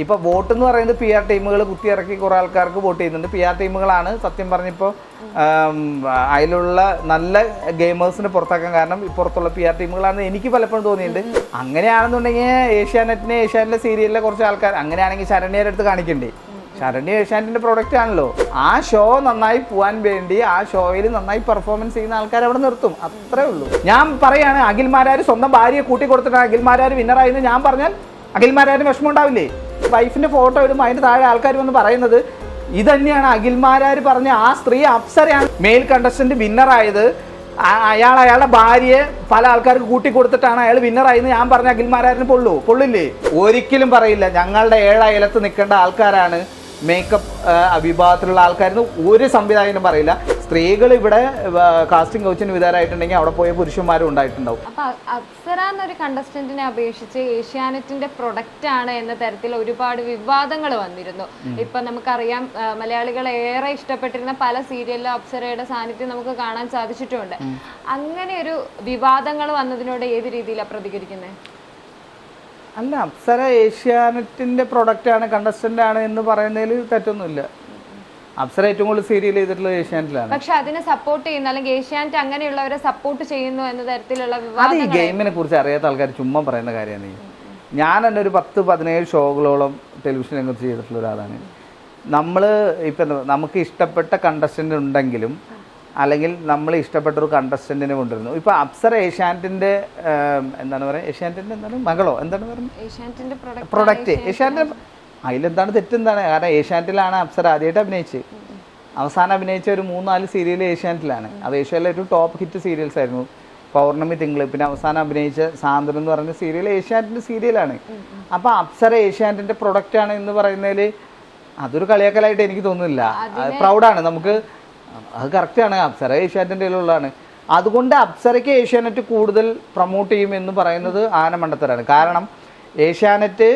ഇപ്പൊ വോട്ട് എന്ന് പറയുന്നത് പി ആർ ടീമുകൾ കുത്തിയിറക്കി കുറേ ആൾക്കാർക്ക് വോട്ട് ചെയ്യുന്നുണ്ട്. പി ആർ ടീമുകളാണ് സത്യം പറഞ്ഞിപ്പോൾ അതിലുള്ള നല്ല ഗെയിമേഴ്സിനെ പുറത്താക്കാൻ കാരണം ഇപ്പുറത്തുള്ള പുറത്തുള്ള പി ആർ ടീമുകളാണെന്ന് എനിക്ക് പലപ്പോഴും തോന്നിയിട്ടുണ്ട്. അങ്ങനെയാണെന്നുണ്ടെങ്കിൽ ഏഷ്യാനെറ്റിനെ ഏഷ്യാനെറ്റിലെ സീരിയലിലെ കുറച്ച് ആൾക്കാർ അങ്ങനെയാണെങ്കിൽ ശരണ്യയുടെ അടുത്ത് കാണിക്കണ്ടേ? ശരണ്യ ഏഷ്യാനെറ്റിന്റെ പ്രൊഡക്റ്റ് ആണല്ലോ. ആ ഷോ നന്നായി പോകാൻ വേണ്ടി ആ ഷോയിൽ നന്നായി പെർഫോമൻസ് ചെയ്യുന്ന ആൾക്കാർ അവിടെ നിർത്തും. അത്രേ ഉള്ളൂ. ഞാൻ പറയാണ് അഖിൽമാരാർ സ്വന്തം ഭാര്യയെ കൂട്ടി അഖിൽമാരാർ വിന്നറായി എന്ന് ഞാൻ പറഞ്ഞാൽ അഖിൽമാരാരും വിഷമം ഉണ്ടാവില്ലേ? വൈഫിന്റെ ഫോട്ടോ ഇടുമ്പോൾ അതിന്റെ താഴെ ആൾക്കാർ വന്ന് പറയുന്നത് ഇത് തന്നെയാണ് അഖിൽമാരാർ പറഞ്ഞ ആ സ്ത്രീ അപ്സരയാണ്. മെയിൽ കണ്ടസ്റ്റന്റ് വിന്നറായത് അയാൾ അയാളുടെ ഭാര്യയെ പല ആൾക്കാർക്ക് കൂട്ടി കൊടുത്തിട്ടാണ് അയാൾ വിന്നറായെന്ന് ഞാൻ പറഞ്ഞ അഖിൽമാരാരിന് പൊള്ളൂ. പൊള്ളില്ലേ? ഒരിക്കലും പറയില്ല. ഞങ്ങളുടെ ഏഴ അയലത്ത് നിൽക്കേണ്ട ആൾക്കാരാണ് മേക്കപ്പ് വിഭാഗത്തിലുള്ള ആൾക്കാരെന്ന് ഒരു സംവിധായകനും പറയില്ല. സ്ത്രീകൾ ഇവിടെ കാസ്റ്റിംഗ് കൗച്ചിന് വിധാരായിട്ടുണ്ടെങ്കിൽ അവിടെ പോയ പുരുഷന്മാരും ഉണ്ടായിട്ടുണ്ടാവും. അപ്പൊ അപ്സറ അപ്സര എന്നൊരു കണ്ടസ്റ്റന്റിനെ അപേക്ഷിച്ച് ഏഷ്യാനെറ്റിന്റെ പ്രൊഡക്റ്റ് ആണ് എന്ന തരത്തിൽ ഒരുപാട് വിവാദങ്ങൾ വന്നിരുന്നു. ഇപ്പൊ നമുക്കറിയാം മലയാളികൾ ഏറെ ഇഷ്ടപ്പെട്ടിരുന്ന പല സീരിയലിലും അപ്സരയുടെ സാന്നിധ്യം നമുക്ക് കാണാൻ സാധിച്ചിട്ടുണ്ട്. അങ്ങനെ ഒരു വിവാദങ്ങൾ വന്നതിനോട് ഏത് രീതിയിലാണ് പ്രതികരിക്കുന്നത് അല്ല അപ്സര ഏഷ്യാനെറ്റിന്റെ പ്രൊഡക്റ്റ് ആണ് കണ്ടസ്റ്റന്റ് ആണ് എന്ന് പറയുന്നതിൽ തെറ്റൊന്നുമില്ല. അപ്സര ഏറ്റവും കൂടുതൽ സീരിയൽ ചെയ്തിട്ടുള്ളത് ഏഷ്യാനെറ്റിലാണ്. പക്ഷെ അതിനെ സപ്പോർട്ട് ചെയ്യുന്ന അല്ലെങ്കിൽ ഏഷ്യാനെറ്റ് അങ്ങനെയുള്ളവരെ സപ്പോർട്ട് ചെയ്യുന്നു എന്ന തരത്തിലുള്ള അത് ഈ ഗെയിമിനെ കുറിച്ച് അറിയാത്ത ആൾക്കാർ ചുമ്മാ പറയുന്ന കാര്യമാണ് ഞാൻ തന്നെ ഒരു പത്ത് പതിനേഴ് ഷോകളോളം ടെലിവിഷൻ രംഗത്ത് ചെയ്തിട്ടുള്ള ഒരാളാണ്. നമ്മൾ ഇപ്പം എന്താ, നമുക്ക് ഇഷ്ടപ്പെട്ട കണ്ടസ്റ്റന്റ് ഉണ്ടെങ്കിലും അല്ലെങ്കിൽ നമ്മൾ ഇഷ്ടപ്പെട്ട ഒരു കണ്ടസ്റ്റന്റിനെ കൊണ്ടുവരുന്നു. ഇപ്പം അപ്സര ഏഷ്യാനെറ്റിന്റെ എന്താണ് പറയുക ഏഷ്യാനെറ്റിന്റെ എന്താണ്? മകളോ? എന്താണ് പറയുന്നത്? ഏഷ്യാനെറ്റിന്റെ പ്രൊഡക്റ്റ് പ്രൊഡക്റ്റ് ഏഷ്യാനെറ്റ് അതിലെന്താണ് തെറ്റെന്താണ്? കാരണം ഏഷ്യാനെറ്റിലാണ് അപ്സര ആദ്യമായിട്ട് അഭിനയിച്ചത്. അവസാനം അഭിനയിച്ച ഒരു മൂന്നാൽ സീരിയൽ ഏഷ്യാനെറ്റിലാണ്. അത് ഏഷ്യയിലെ ഒരു ടോപ്പ് ഹിറ്റ് സീരിയൽസ് ആയിരുന്നു. പൗർണമി തിങ്കൾ പിന്നെ അവസാനം അഭിനയിച്ച സാന്ദ്രൻ എന്ന് പറയുന്ന സീരിയൽ ഏഷ്യാനെറ്റിന്റെ സീരിയലാണ് അപ്പോൾ അപ്സര ഏഷ്യാനെറ്റിന്റെ പ്രൊഡക്റ്റ് ആണ് എന്ന് പറയുന്നതിൽ അതൊരു കളിയാക്കലായിട്ട് എനിക്ക് തോന്നുന്നില്ല. പ്രൗഡാണ് നമുക്ക് അത് കറക്റ്റാണ് അപ്സര ഏഷ്യാനെറ്റിന്റെ ഉള്ളതാണ് അതുകൊണ്ട് അപ്സരയ്ക്ക് ഏഷ്യാനെറ്റ് കൂടുതൽ പ്രൊമോട്ട് ചെയ്യും എന്ന് പറയുന്നത് ആനമണ്ടത്തരാണ്. കാരണം ഏഷ്യാനെറ്റ്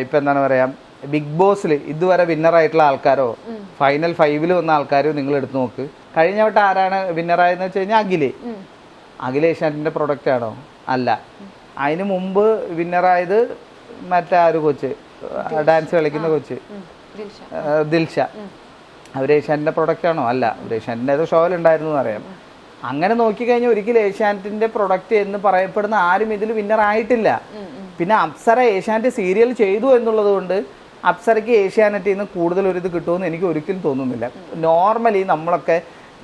ഇപ്പം എന്താണ് പറയുക ബിഗ് ബോസിൽ ഇതുവരെ വിന്നറായിട്ടുള്ള ആൾക്കാരോ ഫൈനൽ ഫൈവിൽ വന്ന ആൾക്കാരോ നിങ്ങൾ എടുത്തു നോക്ക്. കഴിഞ്ഞ വട്ടം ആരാണ് വിന്നറായെന്ന് വെച്ച് കഴിഞ്ഞാൽ അഖിൽ. അഖിൽ ഏഷ്യാനെറ്റിന്റെ പ്രൊഡക്റ്റ് ആണോ? അല്ല. അതിന് മുമ്പ് വിന്നറായത് മറ്റേ ആര് കൊച്ച് ഡാൻസ് കളിക്കുന്ന കൊച്ച്. ദിൽഷ. അവർ ഏഷ്യാനെറ്റിന്റെ പ്രൊഡക്റ്റ് ആണോ? അല്ല. അവർ ഏഷ്യാനെറ്റിന്റെ ഏതോ ഷോയിലുണ്ടായിരുന്നു എന്ന് അറിയാം അങ്ങനെ നോക്കിക്കഴിഞ്ഞാൽ ഒരിക്കലും ഏഷ്യാനെറ്റിന്റെ പ്രൊഡക്റ്റ് എന്ന് പറയപ്പെടുന്ന ആരും ഇതിൽ വിന്നർ ആയിട്ടില്ല. പിന്നെ അപ്സര ഏഷ്യാനെറ്റ് സീരിയൽ ചെയ്തു എന്നുള്ളത് കൊണ്ട് അപ്സരയ്ക്ക് ഏഷ്യാനെറ്റിൽ നിന്ന് കൂടുതൽ ഒരു ഇത് കിട്ടുമെന്ന് എനിക്ക് ഒരിക്കലും തോന്നുന്നില്ല. നോർമലി നമ്മളൊക്കെ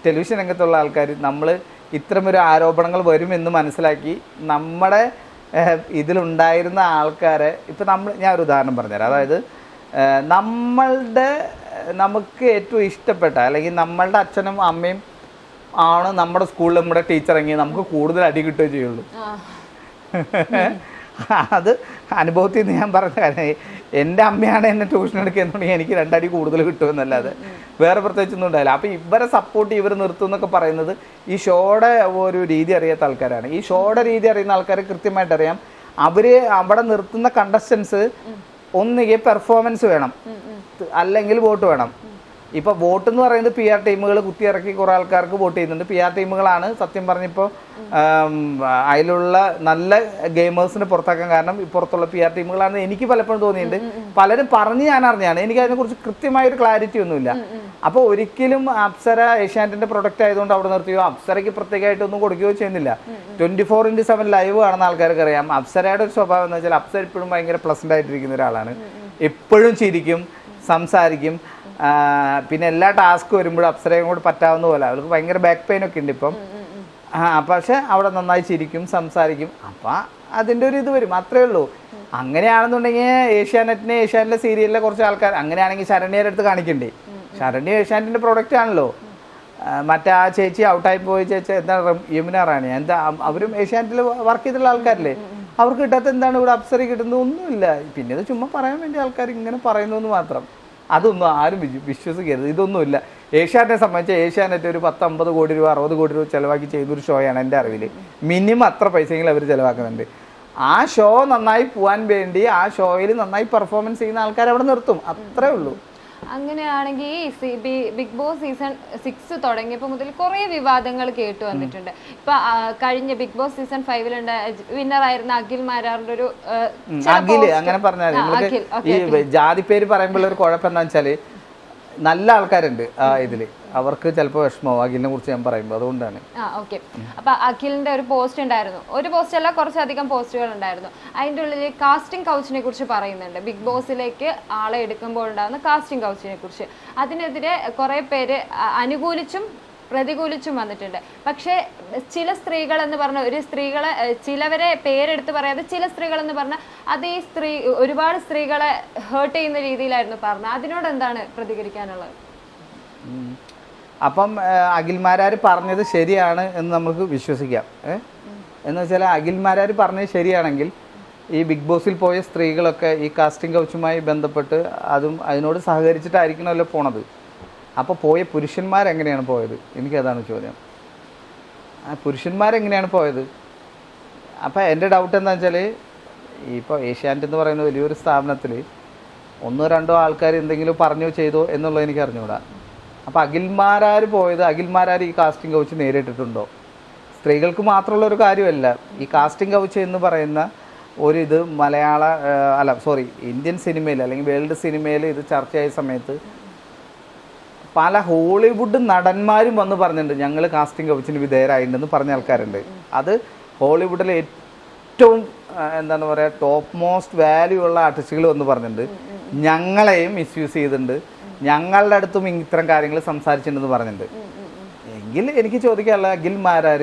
ടെലിവിഷൻ രംഗത്തുള്ള ആൾക്കാർ നമ്മൾ ഇത്തരമൊരു ആരോപണങ്ങൾ വരുമെന്ന് മനസ്സിലാക്കി നമ്മുടെ ഇതിലുണ്ടായിരുന്ന ആൾക്കാരെ ഇപ്പം നമ്മൾ ഞാൻ ഒരു ഉദാഹരണം പറഞ്ഞുതരാം. അതായത് നമ്മളുടെ നമുക്ക് ഏറ്റവും ഇഷ്ടപ്പെട്ട അല്ലെങ്കിൽ നമ്മളുടെ അച്ഛനും അമ്മയും ആണ് നമ്മുടെ സ്കൂളിൽ നമ്മുടെ ടീച്ചർ എങ്കിൽ നമുക്ക് കൂടുതൽ അടി കിട്ടുകയും ചെയ്യുള്ളൂ. അത് അനുഭവത്തിൽ നിന്ന് ഞാൻ പറഞ്ഞ കാര്യം എന്റെ അമ്മയാണ് എന്നെ ട്യൂഷൻ എടുക്കുന്നുണ്ടെങ്കിൽ എനിക്ക് രണ്ടടി കൂടുതൽ കിട്ടുമെന്നല്ലാതെ വേറെ പ്രത്യേകിച്ചൊന്നും ഉണ്ടായില്ല അപ്പോൾ ഇവരെ സപ്പോർട്ട് ഇവർ നിർത്തും എന്നൊക്കെ പറയുന്നത് ഈ ഷോയുടെ ഒരു രീതി അറിയാത്ത ആൾക്കാരാണ്. ഈ ഷോയുടെ രീതി അറിയുന്ന ആൾക്കാരെ കൃത്യമായിട്ട് അറിയാം. അവർ അവിടെ നിർത്തുന്ന കണ്ടസ്റ്റൻസ് ഒന്നുകിൽ പെർഫോമൻസ് വേണം. അല്ലെങ്കിൽ വോട്ട് വേണം. ഇപ്പൊ വോട്ട് എന്ന് പറയുന്നത് പി ആർ ടീമുകൾ കുത്തിയിറക്കി കുറെ ആൾക്കാർക്ക് വോട്ട് ചെയ്യുന്നുണ്ട്. പി ആർ ടീമുകളാണ് സത്യം പറഞ്ഞപ്പോൾ അതിലുള്ള നല്ല ഗെയിമേഴ്സിനെ പുറത്താക്കാൻ കാരണം ഇപ്പുറത്തുള്ള പുറത്തുള്ള പി ആർ ടീമുകളാണ് എനിക്ക് പലപ്പോഴും തോന്നിയിട്ടുണ്ട്. പലരും പറഞ്ഞ് ഞാൻ അറിഞ്ഞാണ് എനിക്ക് അതിനെക്കുറിച്ച് കൃത്യമായ ഒരു ക്ലാരിറ്റി ഒന്നുമില്ല. അപ്പോൾ ഒരിക്കലും അപ്സര ഏഷ്യാനെറ്റിന്റെ പ്രൊഡക്റ്റ് ആയതുകൊണ്ട് അവിടെ നിർത്തിയോ അപ്സരയ്ക്ക് പ്രത്യേകമായിട്ടൊന്നും കൊടുക്കുകയോ ചെയ്യുന്നില്ല. Twenty four into seven live കാണുന്ന ആൾക്കാർക്ക് അറിയാം. അപ്സരയുടെ ഒരു സ്വഭാവം എന്ന് വെച്ചാൽ അപ്സര ഇപ്പോഴും ഭയങ്കര പ്ലസന്റ് ആയിട്ടിരിക്കുന്ന ഒരാളാണ്. എപ്പോഴും ചിരിക്കും സംസാരിക്കും. പിന്നെ എല്ലാ ടാസ്ക് വരുമ്പോഴും അപ്സരയും കൂടെ പറ്റാവുന്ന പോലെ. അവൾക്ക് ഭയങ്കര ബാക്ക് പെയിൻ ഒക്കെ ഉണ്ട് ഇപ്പം. ആ പക്ഷെ അവിടെ നന്നായി ചിരിക്കും സംസാരിക്കും. അപ്പം അതിന്റെ ഒരു ഇത് വരും. അത്രേ ഉള്ളൂ. അങ്ങനെയാണെന്നുണ്ടെങ്കിൽ ഏഷ്യാനെറ്റിനെ ഏഷ്യാനെറ്റിലെ സീരിയലിലെ കുറച്ച് ആൾക്കാർ അങ്ങനെയാണെങ്കിൽ ശരണ്യയുടെ അടുത്ത് കാണിക്കണ്ടേ? ശരണ്യ ഏഷ്യാനെറ്റിന്റെ പ്രൊഡക്റ്റ് ആണല്ലോ. മറ്റേ ആ ചേച്ചി ഔട്ടായി പോയി ചേച്ചി എന്താ യമുന റാണി എന്താ അവരും ഏഷ്യാനെറ്റിൽ വർക്ക് ചെയ്തിട്ടുള്ള ആൾക്കാരല്ലേ? അവർക്ക് കിട്ടാത്ത എന്താണ് ഇവിടെ അപ്സറി കിട്ടുന്നത്? ഒന്നുമില്ല. പിന്നെ ഇത് ചുമ്മാ പറയാൻ വേണ്ടി ആൾക്കാർ ഇങ്ങനെ പറയുന്നു എന്ന് മാത്രം. അതൊന്നും ആരും വിശ്വസിക്കരുത്. ഇതൊന്നുമില്ല. ഏഷ്യാനെറ്റിനെ സംബന്ധിച്ച് ഏഷ്യാനെറ്റ് ഒരു പത്ത് അമ്പത് കോടി രൂപ അറുപത് കോടി രൂപ ചിലവാക്കി ചെയ്തൊരു ഷോയാണ് എന്റെ അറിവിൽ മിനിമം അത്ര പൈസയെങ്കിലും അവർ ചിലവാക്കുന്നുണ്ട്. ആ ഷോ നന്നായി പോകാൻ വേണ്ടി ആ ഷോയിൽ നന്നായി പെർഫോമൻസ് ചെയ്യുന്ന ആൾക്കാർ അവിടെ നിർത്തും. അത്രേ ഉള്ളൂ. അങ്ങനെയാണെങ്കിൽ ഈ സി- ബി- ബിഗ് ബോസ് സീസൺ സിക്സ് തുടങ്ങിയപ്പോൾ മുതൽ കുറേ വിവാദങ്ങൾ കേട്ടു വന്നിട്ടുണ്ട്. ഇപ്പൊ കഴിഞ്ഞ ബിഗ് ബോസ് സീസൺ ഫൈവിലുണ്ട വിന്നർ ആയിരുന്ന അഖിൽ മാരാറിന്റെ ഒരു post- അങ്ങനെ പറഞ്ഞാൽ ജാതി പേര് പറയുമ്പോൾ ഒരു കുഴപ്പം എന്താ വെച്ചാൽ നല്ല ആൾക്കാരുണ്ട് ആ ഇതിൽ. അവർക്ക് ചിലപ്പോൾ വിഷമവും അഖിലിനെ കുറിച്ച് ഞാൻ പറയുമ്പോൾ അതുകൊണ്ടാണ്. ആ അപ്പൊ അഖിലിന്റെ ഒരു പോസ്റ്റ് ഉണ്ടായിരുന്നു. ഒരു പോസ്റ്റ് അല്ല കുറച്ചധികം പോസ്റ്റുകൾ ഉണ്ടായിരുന്നു. അതിന്റെ ഉള്ളിൽ കാസ്റ്റിംഗ് കൗച്ചിനെ കുറിച്ച് പറയുന്നുണ്ട്. ബിഗ് ബോസിലേക്ക് ആളെ എടുക്കുമ്പോൾ ഉണ്ടാകുന്ന കാസ്റ്റിംഗ് കൗച്ചിനെ കുറിച്ച്. അതിനെതിരെ കുറെ പേര് അനുകൂലിച്ചും പ്രതികൂലിച്ചും വന്നിട്ടുണ്ട്. പക്ഷേ ചില സ്ത്രീകൾ എന്ന് പറഞ്ഞ ഒരു സ്ത്രീകളെ ചിലവരെ പേരെടുത്ത് പറയാതെ ചില സ്ത്രീകൾ എന്ന് പറഞ്ഞാൽ അത് ഈ സ്ത്രീ ഒരുപാട് സ്ത്രീകളെ ഹേർട്ട് ചെയ്യുന്ന രീതിയിലായിരുന്നു പറഞ്ഞത്. അതിനോട് എന്താണ് പ്രതികരിക്കാനുള്ളത്? അപ്പം അഖിൽമാരാർ പറഞ്ഞത് ശരിയാണ് എന്ന് നമുക്ക് വിശ്വസിക്കാം. എന്ന് വെച്ചാൽ അഖിൽമാരാർ പറഞ്ഞത് ശരിയാണെങ്കിൽ ഈ ബിഗ് ബോസിൽ പോയ സ്ത്രീകളൊക്കെ ഈ കാസ്റ്റിംഗ് കൗച്ചുമായി ബന്ധപ്പെട്ട് അതും അതിനോട് സഹകരിച്ചിട്ടായിരിക്കണമല്ലോ പോണത്. അപ്പോൾ പോയ പുരുഷന്മാരെങ്ങനെയാണ് പോയത്? എനിക്കതാണ് ചോദ്യം. ആ പുരുഷന്മാരെങ്ങനെയാണ് പോയത്? അപ്പോൾ എന്റെ ഡൗട്ട് എന്താ വെച്ചാൽ ഇപ്പോൾ ഏഷ്യാനെറ്റ് എന്ന് പറയുന്ന വലിയൊരു സ്ഥാപനത്തിൽ ഒന്നോ രണ്ടോ ആൾക്കാർ എന്തെങ്കിലും പറഞ്ഞോ ചെയ്തോ എന്നുള്ളത് എനിക്ക് അറിഞ്ഞുകൂടാ അപ്പോൾ അഖിൽമാരാർ പോയത് അഖിൽമാരാർ ഈ കാസ്റ്റിംഗ് കൗച്ച് നേരിട്ടിട്ടുണ്ടോ? സ്ത്രീകൾക്ക് മാത്രമുള്ള ഒരു കാര്യമല്ല ഈ കാസ്റ്റിംഗ് കൗച്ച് എന്ന് പറയുന്ന ഒരു ഇത് മലയാള അല്ല സോറി ഇന്ത്യൻ സിനിമയിൽ അല്ലെങ്കിൽ വേൾഡ് സിനിമയിൽ ഇത് ചർച്ചയായ സമയത്ത് പല ഹോളിവുഡ് നടന്മാരും വന്ന് പറഞ്ഞിട്ടുണ്ട്. ഞങ്ങൾ കാസ്റ്റിംഗ് കൗച്ചിന് വിധേയരായിട്ടുണ്ടെന്ന് പറഞ്ഞ ആൾക്കാരുണ്ട്. അത് ഹോളിവുഡിലെ ഏറ്റവും എന്താണ് പറയുക ടോപ്പ് മോസ്റ്റ് വാല്യൂ ഉള്ള ആർട്ടിസ്റ്റുകൾ വന്ന് പറഞ്ഞിട്ടുണ്ട്. ഞങ്ങളെയും മിസ്യൂസ് ചെയ്തിട്ടുണ്ട്. ഞങ്ങളുടെ അടുത്തും ഇത്തരം കാര്യങ്ങൾ സംസാരിച്ചിട്ടുണ്ടെന്ന് പറഞ്ഞിട്ടുണ്ട്. എങ്കിൽ എനിക്ക് ചോദിക്കാനുള്ള അഖിൽ മാരാർ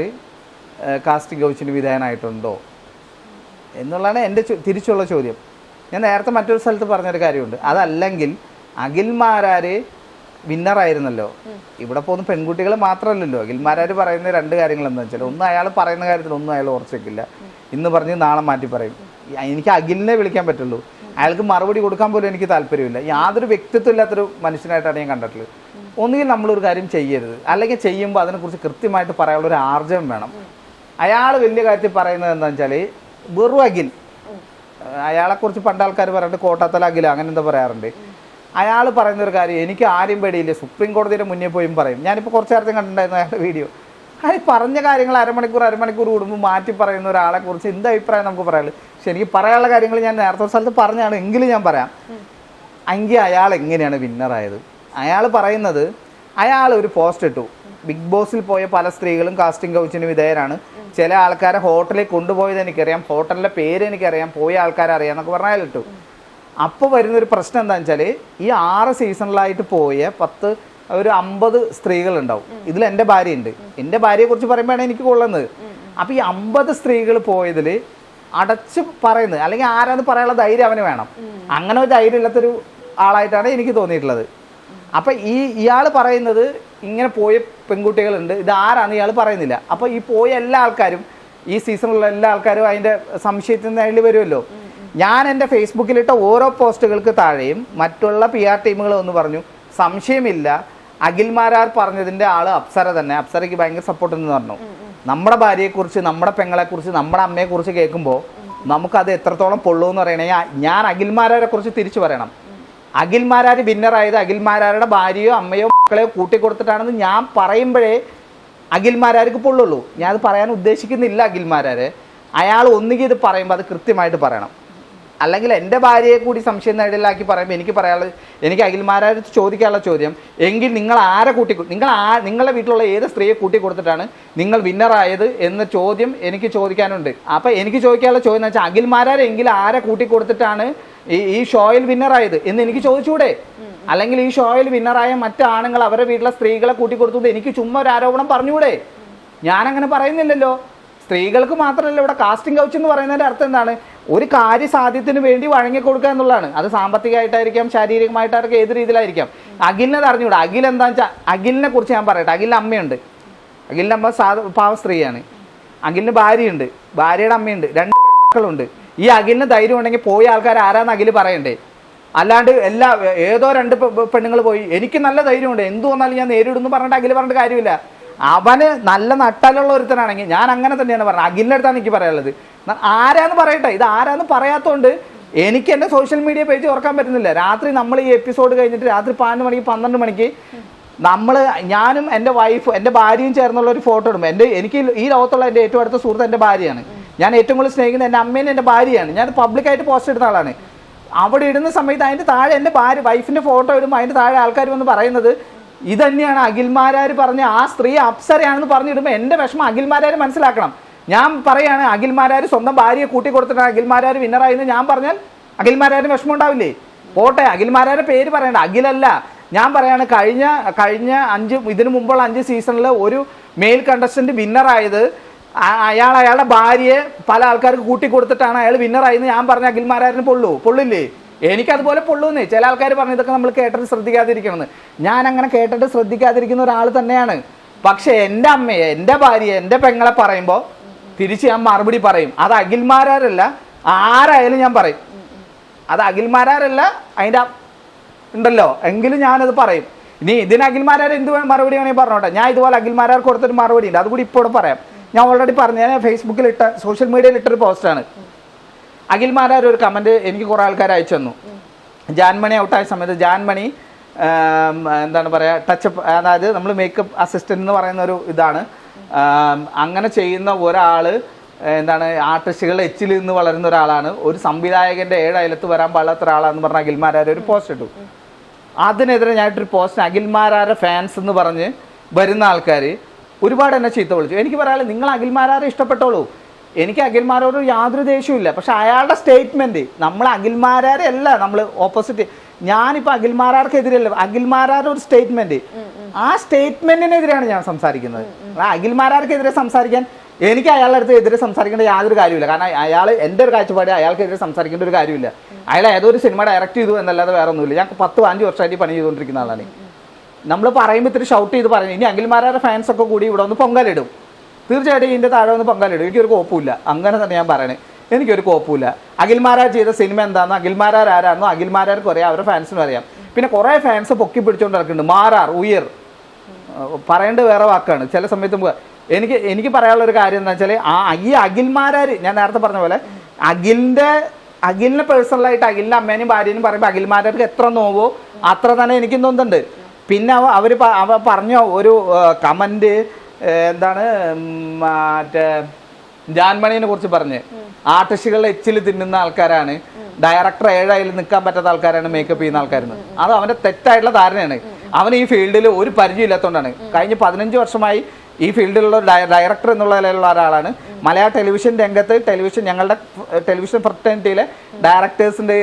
കാസ്റ്റിംഗ് കൗച്ചിന് വിധേയനായിട്ടുണ്ടോ? എന്നുള്ളതാണ് എന്റെ തിരിച്ചുള്ള ചോദ്യം. ഞാൻ നേരത്തെ മറ്റൊരു സ്ഥലത്ത് പറഞ്ഞൊരു കാര്യമുണ്ട്. അതല്ലെങ്കിൽ അഖിൽമാരാര് വിന്നറായിരുന്നല്ലോ ഇവിടെ പോകുന്ന പെൺകുട്ടികൾ മാത്രമല്ലല്ലോ. ഗിൽമാരാർ പറയുന്ന രണ്ട് കാര്യങ്ങൾ എന്താ വെച്ചാൽ ഒന്ന് അയാൾ പറയുന്ന കാര്യത്തിൽ ഒന്നും അയാൾ ഉറച്ചേക്കില്ല ഇന്ന് പറഞ്ഞ് നാളെ മാറ്റി പറയും. എനിക്ക് അഖിലിനെ വിളിക്കാൻ പറ്റുള്ളൂ. അയാൾക്ക് മറുപടി കൊടുക്കാൻ പോലും എനിക്ക് താല്പര്യമില്ല. യാതൊരു വ്യക്തിത്വം ഇല്ലാത്തൊരു മനുഷ്യനായിട്ടാണ് ഞാൻ കണ്ടിട്ടുള്ളത്. ഒന്നുകിൽ നമ്മളൊരു കാര്യം ചെയ്യരുത്. അല്ലെങ്കിൽ ചെയ്യുമ്പോൾ അതിനെക്കുറിച്ച് കൃത്യമായിട്ട് പറയാനുള്ള ഒരു ആർജവം വേണം. അയാൾ വലിയ കാര്യത്തിൽ പറയുന്നത് എന്താണെന്ന് വെച്ചാൽ വെറും അഖിൽ. അയാളെക്കുറിച്ച് പണ്ട് ആൾക്കാർ പറയാറുണ്ട് കോട്ടാത്തല അഖില അങ്ങനെ എന്താ പറയാറുണ്ട് അയാൾ പറയുന്നൊരു കാര്യം എനിക്ക് ആരും പേടിയില്ല. സുപ്രീം കോടതിയുടെ മുന്നിൽ പോയും പറയും. ഞാനിപ്പോൾ കുറച്ച് നേരത്തെ കണ്ടിട്ടുണ്ടായിരുന്നു അയാളുടെ വീഡിയോ. അയാൾ പറഞ്ഞ കാര്യങ്ങൾ അരമണിക്കൂർ അരമണിക്കൂർ കൂടുമ്പോൾ മാറ്റി പറയുന്ന ഒരാളെ കുറിച്ച് എന്ത് അഭിപ്രായം നമുക്ക് പറയാനുള്ളൂ പക്ഷെ എനിക്ക് പറയാനുള്ള കാര്യങ്ങൾ ഞാൻ നേരത്തെ സ്ഥലത്ത് പറഞ്ഞാണ്. എങ്കിലും ഞാൻ പറയാം. എങ്കിൽ അയാൾ എങ്ങനെയാണ് വിന്നറായത് അയാൾ പറയുന്നത് അയാൾ ഒരു പോസ്റ്റ് ഇട്ടു. ബിഗ് ബോസിൽ പോയ പല സ്ത്രീകളും കാസ്റ്റിംഗ് കൗച്ചിന് വിധേയരാണ്. ചില ആൾക്കാരെ ഹോട്ടലിൽ കൊണ്ടുപോയത് എനിക്കറിയാം. ഹോട്ടലിന്റെ പേര് എനിക്കറിയാം. പോയ ആൾക്കാരെ അറിയാം എന്നൊക്കെ പറഞ്ഞാൽ ഇട്ടു. അപ്പോൾ വരുന്നൊരു പ്രശ്നം എന്താണെന്ന് വെച്ചാൽ ഈ ആറ് സീസണിലായിട്ട് പോയ പത്ത് ഒരു അമ്പത് സ്ത്രീകളുണ്ടാവും. ഇതിൽ എന്റെ ഭാര്യയുണ്ട്. എന്റെ ഭാര്യയെ കുറിച്ച് പറയുമ്പോഴാണ് എനിക്ക് കൊള്ളുന്നത്. അപ്പോൾ ഈ അമ്പത് സ്ത്രീകൾ പോയതിൽ അടച്ച് പറയുന്നത് അല്ലെങ്കിൽ ആരാന്ന് പറയാനുള്ള ധൈര്യം അവന് വേണം. അങ്ങനെ ഒരു ധൈര്യം ഇല്ലാത്തൊരു ആളായിട്ടാണ് എനിക്ക് തോന്നിയിട്ടുള്ളത്. അപ്പം ഈ ഇയാൾ പറയുന്നത് ഇങ്ങനെ പോയ പെൺകുട്ടികളുണ്ട്. ഇത് ആരാന്ന് ഇയാൾ പറയുന്നില്ല. അപ്പോൾ ഈ പോയ എല്ലാ ആൾക്കാരും ഈ സീസണിലുള്ള എല്ലാ ആൾക്കാരും അതിന്റെ സംശയത്തിൽ നിന്ന് വരുമല്ലോ. ഞാൻ എന്റെ ഫേസ്ബുക്കിലിട്ട ഓരോ പോസ്റ്റുകൾക്ക് താഴെയും മറ്റുള്ള പി ആർ ടീമുകൾ ഒന്ന് പറഞ്ഞു സംശയമില്ല. അഖിൽമാരാർ പറഞ്ഞതിന്റെ ആൾ അപ്സര തന്നെ. അപ്സരയ്ക്ക് ഭയങ്കര സപ്പോർട്ട് എന്ന് പറഞ്ഞു. നമ്മുടെ ഭാര്യയെക്കുറിച്ച് നമ്മുടെ പെങ്ങളെക്കുറിച്ച് നമ്മുടെ അമ്മയെക്കുറിച്ച് കേൾക്കുമ്പോൾ നമുക്കത് എത്രത്തോളം പൊള്ളുമെന്ന് പറയണേ ഞാൻ- ഞാൻ അഖിൽമാരാരെ കുറിച്ച് തിരിച്ചു പറയണം. അഖിൽമാരാർ വിന്നറായത് അഖിൽമാരാരുടെ ഭാര്യയോ അമ്മയോ മക്കളെയോ കൂട്ടിക്കൊടുത്തിട്ടാണെന്ന് ഞാൻ പറയുമ്പോഴേ അഖിൽമാരാർക്ക് പൊള്ളുള്ളൂ. ഞാൻ അത് പറയാൻ ഉദ്ദേശിക്കുന്നില്ല അഖിൽമാരാർ അയാൾ ഒന്നുകിൽ ഇത് പറയുമ്പോൾ അത് കൃത്യമായിട്ട് പറയണം. അല്ലെങ്കിൽ എന്റെ ഭാര്യയെ കൂടി സംശയം നേടലാക്കി പറയുമ്പോൾ എനിക്ക് പറയാനുള്ളത് എനിക്ക് അഖിൽമാരായിട്ട് ചോദിക്കാനുള്ള ചോദ്യം എങ്കിൽ നിങ്ങൾ ആരെ കൂട്ടി നിങ്ങൾ ആ നിങ്ങളുടെ വീട്ടിലുള്ള ഏത് സ്ത്രീയെ കൂട്ടി കൊടുത്തിട്ടാണ് നിങ്ങൾ വിന്നറായത് എന്ന ചോദ്യം എനിക്ക് ചോദിക്കാനുണ്ട്. അപ്പോൾ എനിക്ക് ചോദിക്കാനുള്ള ചോദ്യം എന്ന് വെച്ചാൽ അഖിൽമാരാരെങ്കിൽ ആരെ കൂട്ടി കൊടുത്തിട്ടാണ് ഈ ഈ ഷോയിൽ വിന്നറായത് എന്ന് എനിക്ക് ചോദിച്ചൂടെ? അല്ലെങ്കിൽ ഈ ഷോയിൽ വിന്നറായ മറ്റാണുങ്ങൾ അവരുടെ വീട്ടിലെ സ്ത്രീകളെ കൂട്ടി കൊടുത്തത് എനിക്ക് ചുമ്മാ ഒരു ആരോപണം പറഞ്ഞൂടെ? ഞാനങ്ങനെ പറയുന്നില്ലല്ലോ. സ്ത്രീകൾക്ക് മാത്രമല്ല ഇവിടെ കാസ്റ്റിംഗ് കൗച്ച് എന്ന് പറയുന്നതിന്റെ അർത്ഥം എന്താണ്? ഒരു കാര്യസാധ്യത്തിന് വേണ്ടി വഴങ്ങിക്കൊടുക്കുക എന്നുള്ളതാണ്. അത് സാമ്പത്തികമായിട്ടായിരിക്കാം ശാരീരികമായിട്ടായിരിക്കും ഏത് രീതിയിലായിരിക്കാം. അഖിലിനെ അറിഞ്ഞുകൂടാ. അഖിൽ എന്താണെന്ന് വെച്ചാൽ അഖിലിനെ കുറിച്ച് ഞാൻ പറയട്ടെ. അഖിലിന്റെ അമ്മയുണ്ട്. അഖിലിന്റെ അമ്മ സാധ പാവ സ്ത്രീയാണ്. അഖിലിന് ഭാര്യയുണ്ട്. ഭാര്യയുടെ അമ്മയുണ്ട്. രണ്ട് മക്കളുണ്ട്. ഈ അഖിലിന് ധൈര്യം ഉണ്ടെങ്കിൽ പോയ ആൾക്കാർ ആരാന്ന് അഖിൽ പറയണ്ടേ? അല്ലാണ്ട് എല്ലാ ഏതോ രണ്ട് പെണ്ണുങ്ങൾ പോയി. എനിക്ക് നല്ല ധൈര്യമുണ്ട്. എന്തു വന്നാലും ഞാൻ നേരിടുന്നു പറഞ്ഞിട്ട് അഖിൽ പറഞ്ഞിട്ട് കാര്യമില്ല. അവന് നല്ല നട്ടാലുള്ള ഒരുത്തനാണെങ്കിൽ ഞാൻ അങ്ങനെ തന്നെയാണ് പറഞ്ഞത്. അഖിലിന്റെ അടുത്താണ് എനിക്ക് പറയാനുള്ളത്. ആരാന്ന് പറയട്ടെ. ഇത് ആരാന്ന് പറയാത്തോണ്ട് എനിക്ക് എന്റെ സോഷ്യൽ മീഡിയ പേജ് ഓർക്കാൻ പറ്റുന്നില്ല. രാത്രി നമ്മൾ ഈ എപ്പിസോഡ് കഴിഞ്ഞിട്ട് രാത്രി പതിനൊന്ന് മണിക്ക് പന്ത്രണ്ട് മണിക്ക് നമ്മൾ ഞാനും എന്റെ വൈഫ് എന്റെ ഭാര്യയും ചേർന്നുള്ള ഒരു ഫോട്ടോ ഇടും. എന്റെ എനിക്ക് ഈ ലോകത്തുള്ള എന്റെ ഏറ്റവും അടുത്ത സുഹൃത്ത് എന്റെ ഭാര്യയാണ്. ഞാൻ ഏറ്റവും കൂടുതൽ സ്നേഹിക്കുന്ന എന്റെ അമ്മേനെ എന്റെ ഭാര്യയാണ്. ഞാൻ പബ്ലിക്കായിട്ട് പോസ്റ്റ് ഇടുന്ന ആളാണ്. അവിടെ ഇടുന്ന സമയത്ത് അതിന്റെ താഴെ എന്റെ ഭാര്യ വൈഫിന്റെ ഫോട്ടോ ഇടുമ്പോൾ അതിന്റെ താഴെ ആൾക്കാർ വന്ന് പറയുന്നത് ഇത് തന്നെയാണ് അഖിൽമാരാർ പറഞ്ഞ ആ സ്ത്രീ അപ്സരയാണെന്ന് പറഞ്ഞിടുമ്പോൾ എന്റെ വിഷമം അഖിൽമാരാർ മനസ്സിലാക്കണം. ഞാൻ പറയാണ് അഖിൽമാരാർ സ്വന്തം ഭാര്യയെ കൂട്ടി കൊടുത്തിട്ടാണ് അഖിൽമാരാർ വിന്നറായെന്ന് ഞാൻ പറഞ്ഞാൽ അഖിൽമാരാരും വിഷമം ഉണ്ടാവില്ലേ? പോട്ടെ അഖിൽമാരാരുടെ പേര് പറയണ്ട. അഖിലല്ല. ഞാൻ പറയാണ് കഴിഞ്ഞ കഴിഞ്ഞ അഞ്ച് ഇതിനു മുമ്പുള്ള അഞ്ച് സീസണിൽ ഒരു മെയിൽ കണ്ടസ്റ്റന്റ് വിന്നറായത് അയാൾ അയാളുടെ ഭാര്യയെ പല ആൾക്കാർക്ക് കൂട്ടി കൊടുത്തിട്ടാണ് അയാൾ വിന്നറായെന്ന് ഞാൻ പറഞ്ഞ അഖിൽമാരാരന് പൊള്ളൂ. പൊള്ളില്ലേ? എനിക്കതുപോലെ പൊള്ളൂന്നേ. ചില ആൾക്കാർ പറഞ്ഞു ഇതൊക്കെ നമ്മൾ കേട്ടിട്ട് ശ്രദ്ധിക്കാതിരിക്കണമെന്ന്. ഞാൻ അങ്ങനെ കേട്ടിട്ട് ശ്രദ്ധിക്കാതിരിക്കുന്ന ഒരാൾ തന്നെയാണ്. പക്ഷേ എന്റെ അമ്മയെ എന്റെ ഭാര്യയെ എന്റെ പെങ്ങളെ പറയുമ്പോൾ തിരിച്ച് ഞാൻ മറുപടി പറയും. അത് അഖിൽമാരാരല്ല ആരായാലും ഞാൻ പറയും. അത് അഖിൽമാരാരല്ല അതിന്റെ ഉണ്ടല്ലോ. എങ്കിലും ഞാനത് പറയും. ഇനി ഇതിന് അഖിൽമാരാർ എന്ത് മറുപടി വേണമെങ്കിൽ പറഞ്ഞോട്ടെ. ഞാൻ ഇതുപോലെ അഖിൽമാരാർ കൊടുത്തൊരു മറുപടി ഉണ്ട്. അതുകൂടി ഇപ്പോൾ പറയാം. ഞാൻ ഓൾറെഡി പറഞ്ഞു ഞാൻ ഫേസ്ബുക്കിൽ ഇട്ട സോഷ്യൽ മീഡിയയിൽ ഇട്ടൊരു പോസ്റ്റാണ് അഖിൽമാരാർ ഒരു കമന്റ് എനിക്ക് കുറേ ആൾക്കാർ അയച്ചു തന്നു. ജാൻമണി ഔട്ടായ സമയത്ത് ജാൻമണി എന്താണ് പറയുക ടച്ചപ്പ് അതായത് നമ്മൾ മേക്കപ്പ് അസിസ്റ്റന്റ് എന്ന് പറയുന്ന ഒരു ഇതാണ്. അങ്ങനെ ചെയ്യുന്ന ഒരാൾ എന്താണ് ആർട്ടിസ്റ്റുകൾ എച്ചിൽ നിന്ന് വളരുന്ന ഒരാളാണ്. ഒരു സംവിധായകന്റെ ഏഴ് അയലത്ത് വരാൻ പാടാത്ത ഒരാളാന്ന് പറഞ്ഞ അഖിൽമാരാർ ഒരു പോസ്റ്റ് ഇട്ടു. അതിനെതിരെ ഞാനിട്ടൊരു പോസ്റ്റ് അഖിൽമാരാരെ ഫാൻസ് എന്ന് പറഞ്ഞ് വരുന്ന ആൾക്കാർ ഒരുപാട് എന്നെ ചീത്ത വിളിച്ചു. എനിക്ക് പറയാനുള്ളത് നിങ്ങൾ അഖിൽമാരാരെ ഇഷ്ടപ്പെട്ടോളൂ. എനിക്ക് അഖിൽമാരോട് യാതൊരു ദേഷ്യവും ഇല്ല പക്ഷെ അയാളുടെ സ്റ്റേറ്റ്മെന്റ് നമ്മൾ അഖിൽമാരാരെ അല്ല നമ്മൾ ഓപ്പോസിറ്റ് ഞാനിപ്പോൾ അഖിൽമാരാർക്കെതിരല്ല അഖിൽമാരാരുടെ ഒരു സ്റ്റേറ്റ്മെന്റ് ആ സ്റ്റേറ്റ്മെന്റിനെതിരെയാണ് ഞാൻ സംസാരിക്കുന്നത്. അഖിൽമാരാർക്കെതിരെ സംസാരിക്കാൻ എനിക്ക് അയാളുടെ അടുത്ത് എതിരെ സംസാരിക്കേണ്ട യാതൊരു കാര്യമില്ല കാരണം അയാൾ എന്റെ ഒരു കാഴ്ചപ്പാട് അയാൾക്കെതിരെ സംസാരിക്കേണ്ട ഒരു കാര്യമില്ല. അയാൾ ഏതൊരു ഒരു സിനിമ ഡയറക്റ്റ് ചെയ്തു എന്നല്ലാതെ വേറെ ഒന്നുമില്ല ഞാൻ പത്ത് അഞ്ച് വർഷമായിട്ട് പണി ചെയ്തുകൊണ്ടിരിക്കുന്ന ആളാണ്. നമ്മൾ പറയുമ്പോൾ ഇത്തിരി ഷൗട്ട് ചെയ്ത് പറയും. ഇനി അഖിൽമാരാരുടെ ഫാൻസ് ഒക്കെ കൂടി ഇവിടെ ഒന്ന് പൊങ്കലിടും. തീർച്ചയായിട്ടും ഇതിന്റെ താഴെ ഒന്ന് പൊങ്കലിടും. എനിക്കൊരു കോപ്പുമില്ല. അങ്ങനെ തന്നെ ഞാൻ പറയണേ. എനിക്കൊരു കോപ്പുമില്ല. അഖിൽമാരാർ ചെയ്ത സിനിമ എന്താണെന്നോ അഖിൽമാരാർ ആരാണെന്നോ അഖിൽമാരാർക്ക് അറിയാം അവരുടെ ഫാൻസിനും അറിയാം. പിന്നെ കുറേ ഫാൻസ് പൊക്കി പിടിച്ചുകൊണ്ട് നടക്കുന്നുണ്ട്. മാറാർ ഉയർ. പറയേണ്ട വേറെ വാക്കാണ്. ചില സമയത്ത് എനിക്ക് എനിക്ക് പറയാനുള്ള ഒരു കാര്യം എന്താ വെച്ചാൽ ആ ഈ അഖിൽമാരാർ ഞാൻ നേരത്തെ പറഞ്ഞ പോലെ അഖിലിന്റെ അഖിലിനെ പേഴ്സണലായിട്ട് അഖിലിന്റെ അമ്മേനെയും ഭാര്യനും പറയുമ്പോൾ അഖിൽമാരാർക്ക് എത്ര നോവോ അത്ര തന്നെ എനിക്ക് തോന്നുന്നുണ്ട്. പിന്നെ അവ അവർ അവ പറഞ്ഞ ഒരു കമന്റ് എന്താണ് മറ്റേ ജാൻമണിനെ കുറിച്ച് പറഞ്ഞ്. ആർട്ടിസ്റ്റുകളുടെ എച്ചിൽ തിന്നുന്ന ആൾക്കാരാണ്. ഡയറക്ടർ ഏഴായാലും നിൽക്കാൻ പറ്റാത്ത ആൾക്കാരാണ് മേക്കപ്പ് ചെയ്യുന്ന ആൾക്കാരെന്ന്. അത് അവന്റെ തെറ്റായിട്ടുള്ള ധാരണയാണ്. അവൻ ഈ ഫീൽഡിൽ ഒരു പരിചയം ഇല്ലാത്തതുകൊണ്ടാണ് കഴിഞ്ഞ പതിനഞ്ച് വർഷമായി ഈ ഫീൽഡിലുള്ള ഡയറക്ടർ എന്നുള്ള നിലയിലുള്ള ഒരാളാണ്. മലയാള ടെലിവിഷൻ രംഗത്ത് ടെലിവിഷൻ ഞങ്ങളുടെ ടെലിവിഷൻ ഫ്രട്ടേണിറ്റിയിലെ ഡയറക്ടേഴ്സിന്റെ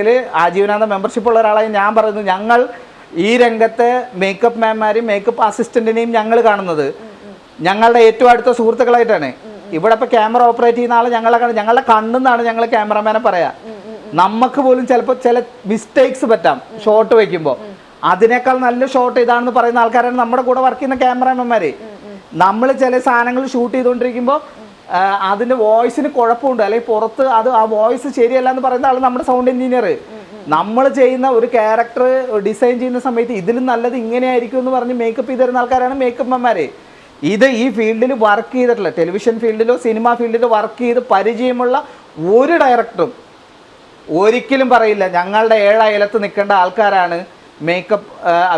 ആജീവനാന്ത മെമ്പർഷിപ്പ് ഉള്ള ഒരാളായി ഞാൻ പറയുന്നത് ഞങ്ങൾ ഈ രംഗത്തെ മേക്കപ്പ് മാൻമാരെയും മേക്കപ്പ് അസിസ്റ്റന്റിനെയും ഞങ്ങൾ കാണുന്നത്. ഞങ്ങളുടെ ഏറ്റവും അടുത്ത സുഹൃത്തുക്കളായിട്ടാണ്. ഇവിടെ ഇപ്പൊ ക്യാമറ ഓപ്പറേറ്റ് ചെയ്യുന്ന ആളെ ഞങ്ങളെ ഞങ്ങളുടെ കണ്ണെന്നാണ് ഞങ്ങൾ ക്യാമറമാനെ പറയാ. നമുക്ക് പോലും ചിലപ്പോൾ ചില മിസ്റ്റേക്സ് പറ്റാം ഷോട്ട് വെക്കുമ്പോൾ അതിനേക്കാൾ നല്ല ഷോട്ട് ഇതാണെന്ന് പറയുന്ന ആൾക്കാരാണ് നമ്മുടെ കൂടെ വർക്ക് ചെയ്യുന്ന ക്യാമറമാന്മാര് നമ്മൾ ചില സാധനങ്ങൾ ഷൂട്ട് ചെയ്തുകൊണ്ടിരിക്കുമ്പോൾ അതിന്റെ വോയിസിന് കുഴപ്പമുണ്ട്. അല്ലെങ്കിൽ പുറത്ത് അത് ആ വോയിസ് ശരിയല്ല എന്ന് പറയുന്ന ആൾ നമ്മുടെ സൗണ്ട് എഞ്ചിനീയർ നമ്മൾ ചെയ്യുന്ന ഒരു ക്യാരക്ടർ ഡിസൈൻ ചെയ്യുന്ന സമയത്ത് ഇതിലും നല്ലത് ഇങ്ങനെയായിരിക്കും എന്ന് പറഞ്ഞ് മേക്കപ്പ് ചെയ്ത് തരുന്ന ആൾക്കാരാണ് മേക്കപ്പ്മാര് ഇത് ഈ ഫീൽഡിൽ വർക്ക് ചെയ്തിട്ടില്ല. ടെലിവിഷൻ ഫീൽഡിലോ സിനിമ ഫീൽഡിലോ വർക്ക് ചെയ്ത് പരിചയമുള്ള ഒരു ഡയറക്ടറും ഒരിക്കലും പറയില്ല. ഞങ്ങളുടെ ഏഴയലത്ത് നിൽക്കേണ്ട ആൾക്കാരാണ് മേക്കപ്പ്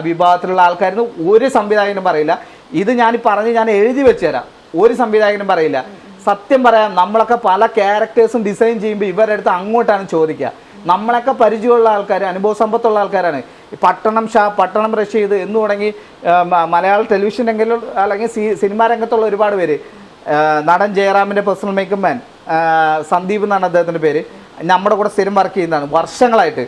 വിഭാഗത്തിലുള്ള ആൾക്കാരെന്ന് ഒരു സംവിധായകനും പറയില്ല. ഇത് ഞാൻ പറഞ്ഞ് ഞാൻ എഴുതി വെച്ച് തരാം ഒരു സംവിധായകനും പറയില്ല. സത്യം പറയാം നമ്മളൊക്കെ പല ക്യാരക്ടേഴ്സും ഡിസൈൻ ചെയ്യുമ്പോൾ ഇവരുടെ അടുത്ത് അങ്ങോട്ടാണ് ചോദിക്കുക. നമ്മളൊക്കെ പരിചയമുള്ള ആൾക്കാർ അനുഭവ സമ്പത്തുള്ള ആൾക്കാരാണ്. പട്ടണം ഷാ പട്ടണം റഷീദ് എന്ന് തുടങ്ങി മലയാള ടെലിവിഷൻ രംഗത്തിൽ അല്ലെങ്കിൽ സിനിമാ രംഗത്തുള്ള ഒരുപാട് പേര്. നടൻ ജയറാമിന്റെ പേഴ്സണൽ മേക്കപ്പ് മാൻ സന്ദീപ് എന്നാണ് അദ്ദേഹത്തിന്റെ പേര്. നമ്മുടെ കൂടെ സ്ഥിരം വർക്ക് ചെയ്യുന്നതാണ്. വർഷങ്ങളായിട്ട്.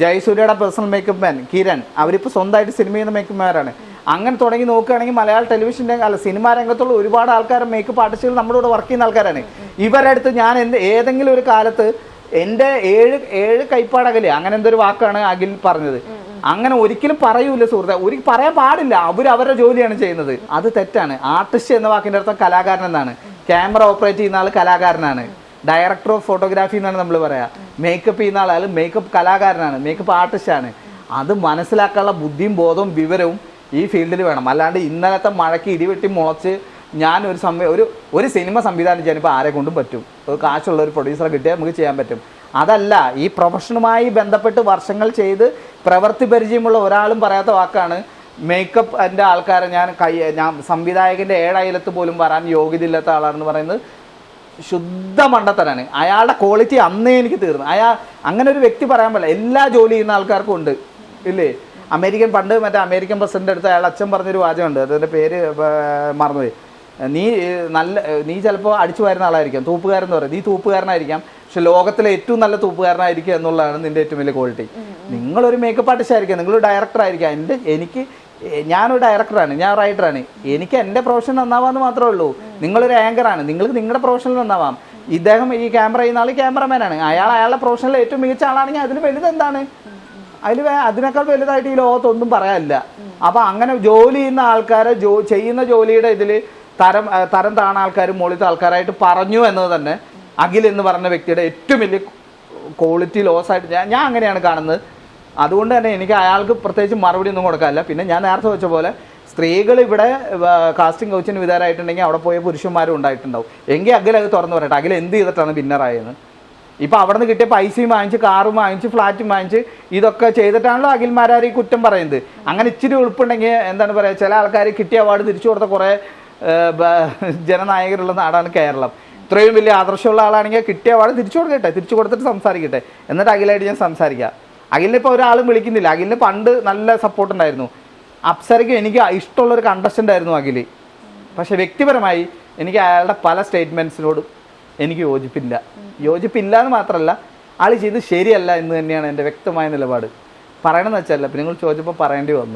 ജയസൂര്യയുടെ പേഴ്സണൽ മേക്കപ്പ് മാൻ കിരൺ. അവരിപ്പോൾ സ്വന്തമായിട്ട് സിനിമ ചെയ്യുന്ന മേക്കപ്പ് മാനാണ് അങ്ങനെ തുടങ്ങി നോക്കുകയാണെങ്കിൽ മലയാള ടെലിവിഷൻ രംഗം അല്ല സിനിമാ രംഗത്തുള്ള ഒരുപാട് ആൾക്കാർ മേക്കപ്പ് ആർട്ടിസ്റ്റുകൾ നമ്മുടെ കൂടെ വർക്ക് ചെയ്യുന്ന ആൾക്കാരാണ്. ഇവരുടെ അടുത്ത് ഞാൻ എന്ത് ഏതെങ്കിലും ഒരു കാലത്ത് എന്റെ ഏഴ് ഏഴ് കൈപ്പാടകൽ അങ്ങനെ എന്തൊരു വാക്കാണ് അഖിൽ പറഞ്ഞത്. അങ്ങനെ ഒരിക്കലും പറയൂല സുഹൃത്തെ. ഒരു പറയാൻ പാടില്ല. അവർ അവരുടെ ജോലിയാണ് ചെയ്യുന്നത്. അത് തെറ്റാണ്. ആർട്ടിസ്റ്റ് എന്ന വാക്കിന്റെ അർത്ഥം കലാകാരൻ എന്നാണ്. ക്യാമറ ഓപ്പറേറ്റ് ചെയ്യുന്ന ആൾ കലാകാരനാണ്. ഡയറക്ടർ ഓഫ് ഫോട്ടോഗ്രാഫി എന്നാണ് നമ്മൾ പറയാ. മേക്കപ്പ് ചെയ്യുന്ന ആൾ മേക്കപ്പ് കലാകാരനാണ്. മേക്കപ്പ് ആർട്ടിസ്റ്റാണ് അത് മനസ്സിലാക്കാനുള്ള ബുദ്ധിയും ബോധവും വിവരവും ഈ ഫീൽഡിൽ വേണം. അല്ലാണ്ട് ഇന്നലത്തെ മഴയ്ക്ക് ഇടിവെട്ടി മുളച്ച് ഞാൻ ഒരു സമയം ഒരു ഒരു സിനിമ സംവിധാനം ചെയ്യാൻ ഇപ്പോൾ ആരെ കൊണ്ടും പറ്റും. ഒരു കാശുള്ള ഒരു പ്രൊഡ്യൂസറെ കിട്ടിയാൽ നമുക്ക് ചെയ്യാൻ പറ്റും. അതല്ല ഈ പ്രൊഫഷനുമായി ബന്ധപ്പെട്ട് വർഷങ്ങൾ ചെയ്ത് പ്രവൃത്തി പരിചയമുള്ള ഒരാളും പറയാത്ത വാക്കാണ് മേക്കപ്പ് എന്റെ ആൾക്കാരെ ഞാൻ കൈ ഞാൻ സംവിധായകന്റെ ഏഴയലത്ത് പോലും വരാൻ യോഗ്യതയില്ലാത്ത ആളാണെന്ന് പറയുന്നത് ശുദ്ധ മണ്ടത്തനാണ് അയാളുടെ ക്വാളിറ്റി അന്നേ എനിക്ക് തീർന്നു. അയാൾ അങ്ങനെ ഒരു വ്യക്തി പറയാൻ പറ്റില്ല. എല്ലാ ജോലി ചെയ്യുന്ന ആൾക്കാർക്കും ഉണ്ട്. ഇല്ലേ? അമേരിക്കൻ പണ്ട് മറ്റേ അമേരിക്കൻ പ്രസിഡന്റ് അടുത്ത് അയാൾ അച്ഛൻ പറഞ്ഞൊരു വാചകമുണ്ട്. അതിന്റെ പേര് മറന്നുപോയി. നീ നല്ല നീ ചിലപ്പോൾ അടിച്ചു വരുന്ന ആളായിരിക്കാം. തൂപ്പുകാരൻ എന്ന് പറയും. നീ തൂപ്പുകാരനായിരിക്കാം. പക്ഷെ ലോകത്തിലെ ഏറ്റവും നല്ല തൂപ്പുകാരനായിരിക്കും എന്നുള്ളതാണ് നിന്റെ ഏറ്റവും വലിയ ക്വാളിറ്റി നിങ്ങളൊരു മേക്കപ്പ് ആർട്ടിസ്റ്റ് ആയിരിക്കാം. നിങ്ങളൊരു ഡയറക്ടർ ആയിരിക്കാം. എന്റെ എനിക്ക് ഞാനൊരു ഡയറക്ടറാണ് ഞാൻ റൈറ്ററാണ് എനിക്ക് എന്റെ പ്രൊഫഷൻ നന്നാവാന്ന് മാത്രമേ ഉള്ളൂ. നിങ്ങളൊരു ആങ്കറാണ് നിങ്ങൾക്ക് നിങ്ങളുടെ പ്രൊഫഷനിൽ നന്നാവാം. ഇദ്ദേഹം ഈ ക്യാമറ ചെയ്യുന്ന ആൾ ക്യാമറമാനാണ് അയാൾ അയാളുടെ പ്രൊഫഷനിൽ ഏറ്റവും മികച്ച ആളാണെങ്കിൽ അതിന് വലുത് എന്താണ്? അതിൽ അതിനേക്കാൾ വലുതായിട്ട് ഈ ലോകത്തൊന്നും പറയാനില്ല. അപ്പോൾ അങ്ങനെ ജോലി ചെയ്യുന്ന ആൾക്കാരെ ജോ ചെയ്യുന്ന ജോലിയുടെ ഇതിൽ തരം തരം താണ ആൾക്കാരും മുകളിലത്തെ ആൾക്കാരായിട്ട് പറഞ്ഞു എന്നത് തന്നെ അഖിൽ എന്ന് പറഞ്ഞ വ്യക്തിയുടെ ഏറ്റവും വലിയ ക്വാളിറ്റി ലോസ് ആയിട്ട് ഞാൻ ഞാൻ അങ്ങനെയാണ് കാണുന്നത്. അതുകൊണ്ട് തന്നെ എനിക്ക് അയാൾക്ക് പ്രത്യേകിച്ച് മറുപടി ഒന്നും കൊടുക്കാനില്ല. പിന്നെ ഞാൻ നേരത്തെ വെച്ച പോലെ സ്ത്രീകൾ ഇവിടെ കാസ്റ്റിംഗ് കൗച്ചിന് വിധാരായിട്ടുണ്ടെങ്കിൽ അവിടെ പോയ പുരുഷന്മാരും ഉണ്ടായിട്ടുണ്ടാവും. എങ്കിൽ അഖിൽ അത് തുറന്നു പറയട്ടെ. അഖിൽ എന്ത് ചെയ്തിട്ടാണ് വിന്നറായെന്ന്? ഇപ്പോൾ അവിടെ നിന്ന് കിട്ടിയ പൈസയും വാങ്ങിച്ച് കാറും വാങ്ങിച്ച് ഫ്ലാറ്റും വാങ്ങിച്ച് ഇതൊക്കെ ചെയ്തിട്ടാണല്ലോ അഖിൽമാരാർ കുറ്റം പറയുന്നത്. അങ്ങനെ ഇച്ചിരി ഉൾപ്പുണ്ടെങ്കിൽ എന്താണ് പറയുക ചില ആൾക്കാർ കിട്ടിയ അവാർഡ് തിരിച്ചു കൊടുത്ത കുറേ ജനനായകരുള്ള നാടാണ് കേരളം. ഇത്രയും വലിയ ആദർശമുള്ള ആളാണെങ്കിൽ കിട്ടിയ വാട് തിരിച്ചു കൊടുക്കട്ടെ തിരിച്ചു കൊടുത്തിട്ട് സംസാരിക്കട്ടെ. എന്നിട്ട് അഖിലായിട്ട് ഞാൻ സംസാരിക്കാം. അഖിലിനെ ഇപ്പോൾ ഒരാളും വിളിക്കുന്നില്ല. അഖിലിന് പണ്ട് നല്ല സപ്പോർട്ട് ഉണ്ടായിരുന്നു. അപ്സരയ്ക്ക് എനിക്ക് ഇഷ്ടമുള്ളൊരു കണ്ടസ്റ്റന്റ് ആയിരുന്നു അഖിൽ പക്ഷെ വ്യക്തിപരമായി എനിക്ക് അയാളുടെ പല സ്റ്റേറ്റ്മെന്റ്സിനോടും എനിക്ക് യോജിപ്പില്ല. യോജിപ്പില്ല എന്ന് മാത്രമല്ല ആൾ ചെയ്ത് ശരിയല്ല എന്ന് തന്നെയാണ് എന്റെ വ്യക്തമായ നിലപാട്. പറയണമെന്ന് വെച്ചല്ല പിന്നെ നിങ്ങൾ ചോദിച്ചപ്പോൾ പറയേണ്ടി വന്നു.